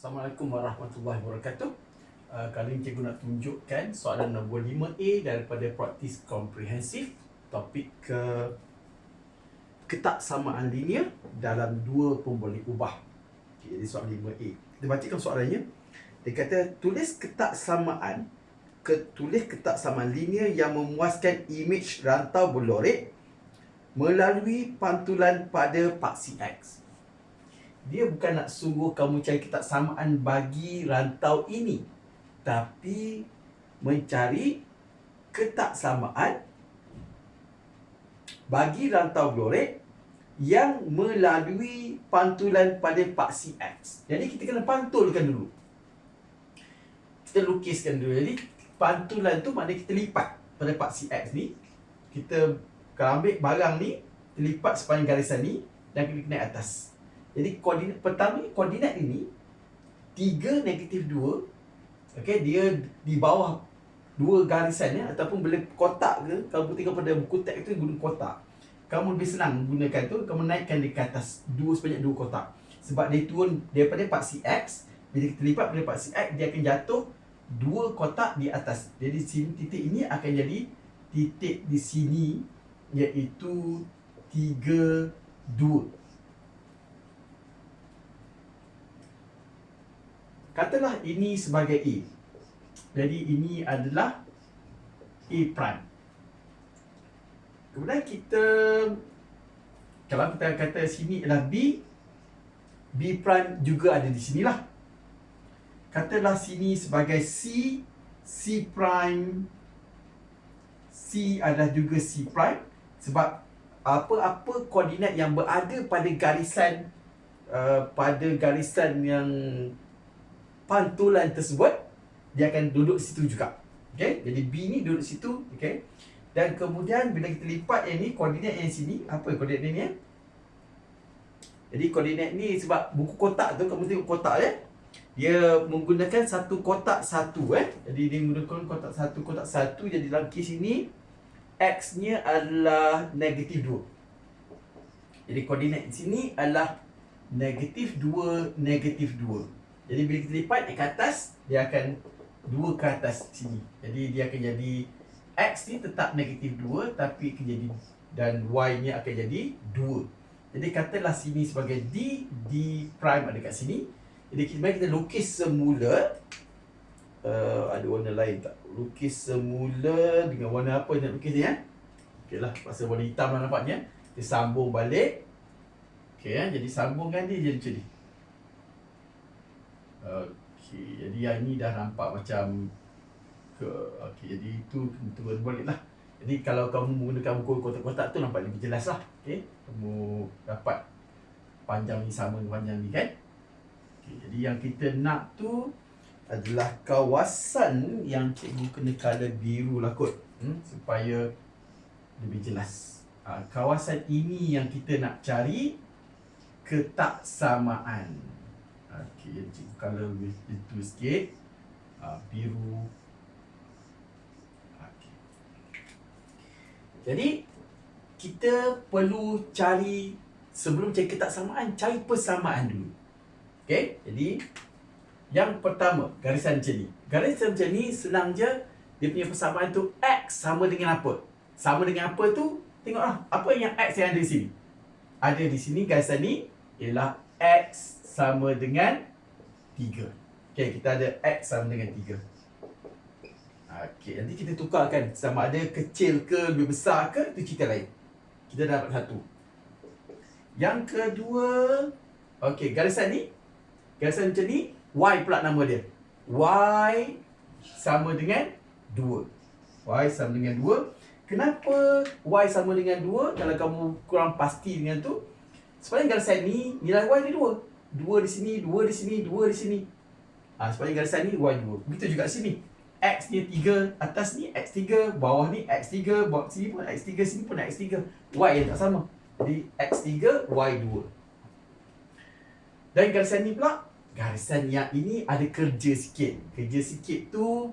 Assalamualaikum warahmatullahi wabarakatuh. Uh, kali ini cikgu nak tunjukkan soalan nombor 5A daripada praktis komprehensif topik ke ketaksamaan linear dalam dua pun boleh ubah. Okay, jadi soalan 5A. Kita bacakan soalannya. Dia kata tulis ketaksamaan ke tulis ketaksamaan linear yang memuaskan imej rantau berlorek melalui pantulan pada paksi X dia bukan nak suruh kamu cari ketaksamaan bagi rantau ini tapi mencari ketaksamaan bagi rantau glorek yang melalui pantulan pada paksi X. Jadi kita kena pantulkan dulu. Kita lukiskan dulu. Jadi pantulan tu maknanya kita lipat pada paksi X ni. Kita kalau ambil barang ni, kita lipat sepanjang garisan ni dan kita naik atas. Jadi koordinat pertama koordinat ini 3 negatif 2 okey dia di bawah dua garisan ya ataupun bila kotak ke kalau tengok pada buku teks itu guna kotak. Kamu lebih senang gunakan tu kamu naikkan di ke atas dua sebanyak dua kotak. Sebab dia turun daripada paksi X bila kita lipat pada paksi X dia akan jatuh dua kotak di atas. Jadi sini titik ini akan jadi titik di sini iaitu 3 2 Katalah ini sebagai A. Jadi ini adalah A prime. Kemudian kita kalau kita kata sini adalah B, B prime juga ada di sinilah. Katalah sini sebagai C, C prime, C adalah juga C prime sebab apa-apa koordinat yang berada pada garisan uh, pada garisan yang pantulan tersebut dia akan duduk situ juga. Okey, jadi B ni duduk situ, okey. Dan kemudian bila kita lipat yang ni koordinat yang sini, apa koordinat ni ya? Jadi koordinat ni sebab buku kotak tu kamu tengok kotak ya. Dia menggunakan satu kotak satu eh. Jadi dia menggunakan kotak satu kotak satu jadi dalam kes ini x-nya adalah negatif 2. Jadi koordinat di sini adalah negatif 2 negatif 2. Jadi bila kita lipat ke atas, dia akan dua ke atas sini. Jadi dia akan jadi X ni tetap negatif 2 tapi akan jadi dan Y nya akan jadi 2. Jadi katalah sini sebagai D, D prime ada kat sini. Jadi kita kita lukis semula uh, ada warna lain tak? Lukis semula dengan warna apa nak lukis ni ya? Okeylah, pasal warna hitam lah nampaknya. Kita sambung balik. Okey ya, jadi sambungkan dia jadi macam ni. Okey, jadi yang ni dah nampak macam ke okey, jadi itu turun balik lah. Jadi kalau kamu menggunakan buku kotak-kotak tu nampak lebih jelas lah. Okey, kamu dapat panjang ni sama dengan panjang ni kan? Okey, jadi yang kita nak tu adalah kawasan yang cikgu kena color biru lah kot. Hmm, supaya lebih jelas. Ha, kawasan ini yang kita nak cari ketaksamaan. Cikgu color itu sikit. Uh, biru. Okey. Jadi kita perlu cari sebelum cari ketaksamaan, cari persamaan dulu. Okey, jadi yang pertama, garisan macam ni. Garisan macam ni senang je dia punya persamaan tu X sama dengan apa? Sama dengan apa tu? Tengoklah apa yang X yang ada di sini. Ada di sini garisan ni ialah X sama dengan 3. Okey, kita ada X sama dengan 3. Okey, nanti kita tukarkan sama ada kecil ke lebih besar ke, itu cerita lain. Kita dapat satu. Yang kedua, okey, garisan ni, garisan macam ni, Y pula nama dia. Y sama dengan 2. Y sama dengan 2. Kenapa Y sama dengan 2? Kalau kamu kurang pasti dengan tu, sepanjang garisan ni, nilai Y ni 2 dua di sini, dua di sini, dua di sini. Ha, sepanjang garisan ni Y dua. Begitu juga sini. X ni tiga, atas ni X tiga, bawah ni X tiga, bawah sini pun X tiga, sini pun X tiga. Y yang tak sama. Jadi X tiga, Y dua. Dan garisan ni pula, garisan yang ini ada kerja sikit. Kerja sikit tu,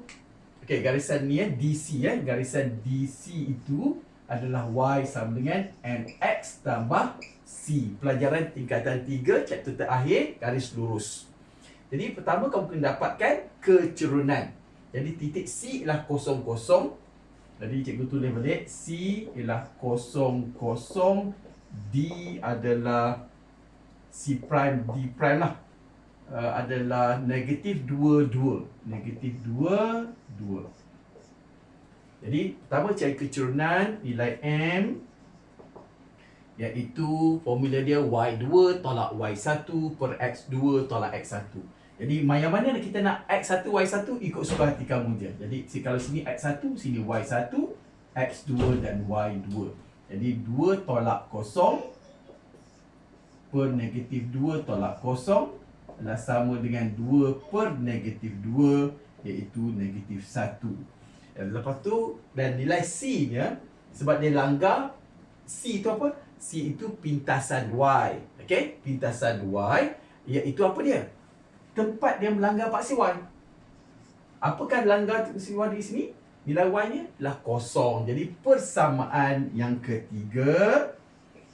okay, garisan ni ya, DC ya, garisan DC itu adalah Y sama dengan NX tambah C. Pelajaran tingkatan 3, chapter terakhir, garis lurus. Jadi pertama kamu kena dapatkan kecerunan. Jadi titik C ialah kosong kosong. Jadi cikgu tulis balik C ialah kosong kosong. D adalah C prime D prime lah. Uh, adalah negatif dua dua. Negatif dua dua. Jadi pertama cari kecerunan nilai M iaitu formula dia Y2 tolak Y1 per X2 tolak X1. Jadi yang mana kita nak X1, Y1 ikut suka hati kamu je. Jadi kalau sini X1, sini Y1, X2 dan Y2. Jadi 2 tolak kosong per negatif 2 tolak kosong adalah sama dengan 2 per negatif 2 iaitu negatif 1. Dan lepas tu dan nilai C nya sebab dia langgar C itu apa? C itu pintasan Y. Okey? Pintasan Y iaitu apa dia? Tempat dia melanggar paksi Y. Apakah langgar paksi Y di sini? Nilai Y nya adalah kosong. Jadi persamaan yang ketiga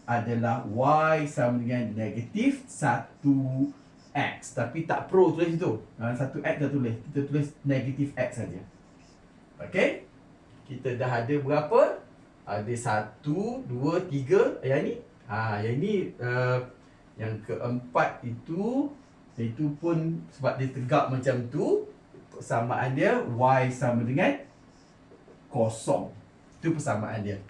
adalah Y sama dengan negatif 1X. Tapi tak pro tulis itu. 1X dah tulis. Kita tulis negatif X saja. Okey. Kita dah ada berapa? Ada satu, dua, tiga. Yang ni. Ha, yang ni uh, yang keempat itu itu pun sebab dia tegak macam tu persamaan dia y sama dengan kosong. Itu persamaan dia.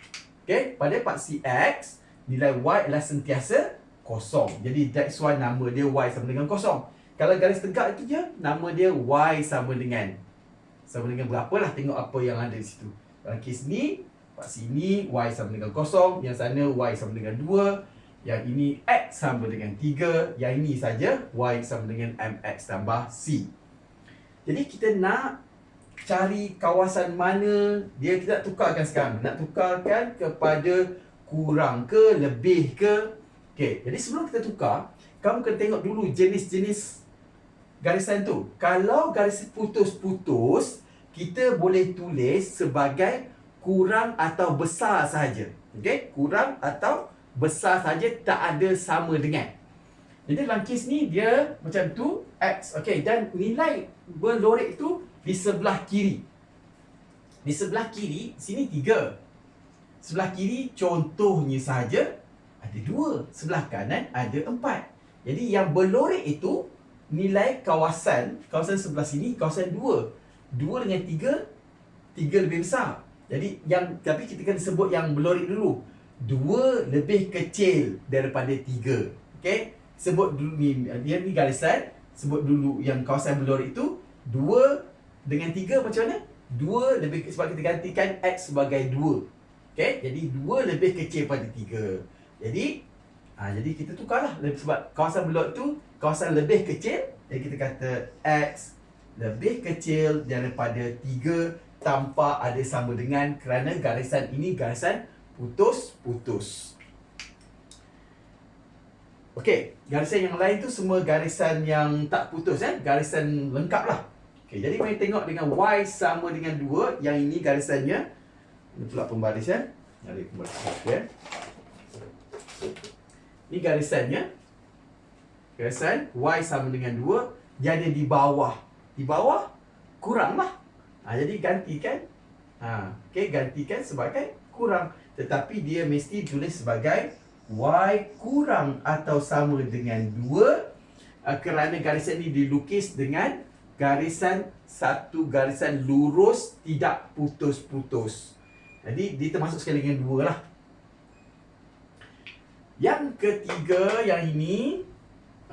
Okey, pada part CX nilai y adalah sentiasa kosong. Jadi that's why nama dia y sama dengan kosong. Kalau garis tegak itu je nama dia y sama dengan sama dengan berapa lah tengok apa yang ada di situ. Dalam kes ni, kat sini Y sama dengan kosong, yang sana Y sama dengan 2, yang ini X sama dengan 3, yang ini saja Y sama dengan MX tambah C. Jadi kita nak cari kawasan mana dia kita tukarkan sekarang. Nak tukarkan kepada kurang ke, lebih ke. Okay, jadi sebelum kita tukar, kamu kena tengok dulu jenis-jenis garisan tu. Kalau garis putus-putus, kita boleh tulis sebagai kurang atau besar sahaja. Okey, kurang atau besar sahaja tak ada sama dengan. Jadi dalam kes ni dia macam tu x okey dan nilai berlorek tu di sebelah kiri. Di sebelah kiri sini tiga. Sebelah kiri contohnya sahaja ada dua. Sebelah kanan ada empat. Jadi yang berlorek itu nilai kawasan, kawasan sebelah sini kawasan dua. 2 dengan 3 3 lebih besar. Jadi yang tapi kita kena sebut yang belorik dulu. 2 lebih kecil daripada 3. Okey? Sebut dulu ni dia ni garisan, sebut dulu yang kawasan belorik itu 2 dengan 3 macam mana? 2 lebih sebab kita gantikan x sebagai 2. Okey? Jadi 2 lebih kecil pada 3. Jadi ha, jadi kita tukarlah sebab kawasan belok tu kawasan lebih kecil jadi kita kata x lebih kecil daripada 3 tanpa ada sama dengan kerana garisan ini garisan putus-putus. Okey, garisan yang lain tu semua garisan yang tak putus eh, garisan lengkap lah. Okey, jadi mari tengok dengan y sama dengan 2, yang ini garisannya. Ini pula pembaris eh. Nyari pembaris okey. Ini garisannya. Garisan y sama dengan 2, dia ada di bawah di bawah kuranglah. Ha, jadi gantikan. Ha, okay, gantikan sebagai kurang. Tetapi dia mesti tulis sebagai Y kurang atau sama dengan 2 uh, ha, kerana garisan ini dilukis dengan garisan satu garisan lurus tidak putus-putus. Jadi dia termasuk sekali dengan 2 lah. Yang ketiga yang ini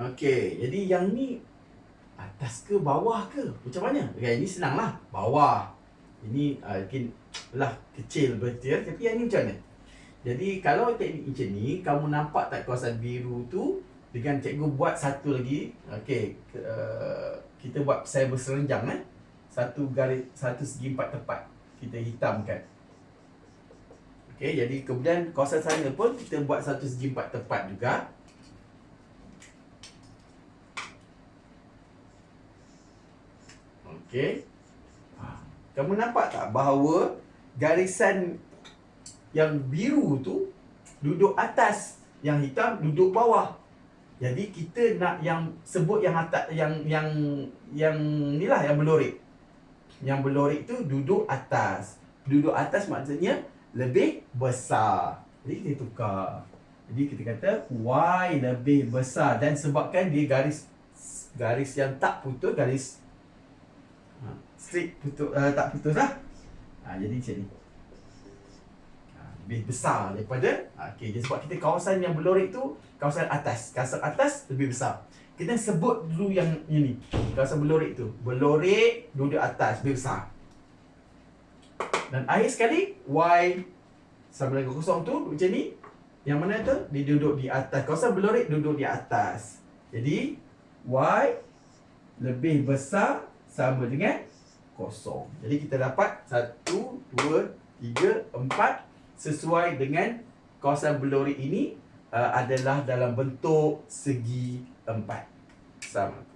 Okey, jadi yang ni atas ke bawah ke? Macam mana? Okay, ini senanglah. Bawah. Ini uh, mungkin lah kecil betul tapi yang ni macam mana? Jadi kalau teknik macam ni kamu nampak tak kawasan biru tu? Dengan cikgu buat satu lagi. Okey uh, kita buat saya berserenjang eh. Satu garis satu segi empat tepat kita hitamkan. Okey jadi kemudian kawasan sana pun kita buat satu segi empat tepat juga Okey. Ha. Kamu nampak tak bahawa garisan yang biru tu duduk atas, yang hitam duduk bawah. Jadi kita nak yang sebut yang atas yang yang yang ni lah yang berlorik. Yang berlorik tu duduk atas. Duduk atas maksudnya lebih besar. Jadi kita tukar. Jadi kita kata Y lebih besar dan sebabkan dia garis garis yang tak putus garis straight putus uh, tak putus lah. Ha, jadi macam ni. Lebih besar daripada ha, okey jadi sebab kita kawasan yang berlorik tu kawasan atas. Kawasan atas lebih besar. Kita sebut dulu yang ini. Kawasan berlorik tu. Berlorik duduk atas lebih besar. Dan akhir sekali y sama dengan kosong tu macam ni. Yang mana tu? Dia duduk di atas. Kawasan berlorik duduk di atas. Jadi y lebih besar sama dengan kosong jadi kita dapat satu dua tiga empat sesuai dengan kawasan berlori ini uh, adalah dalam bentuk segi empat. Sama.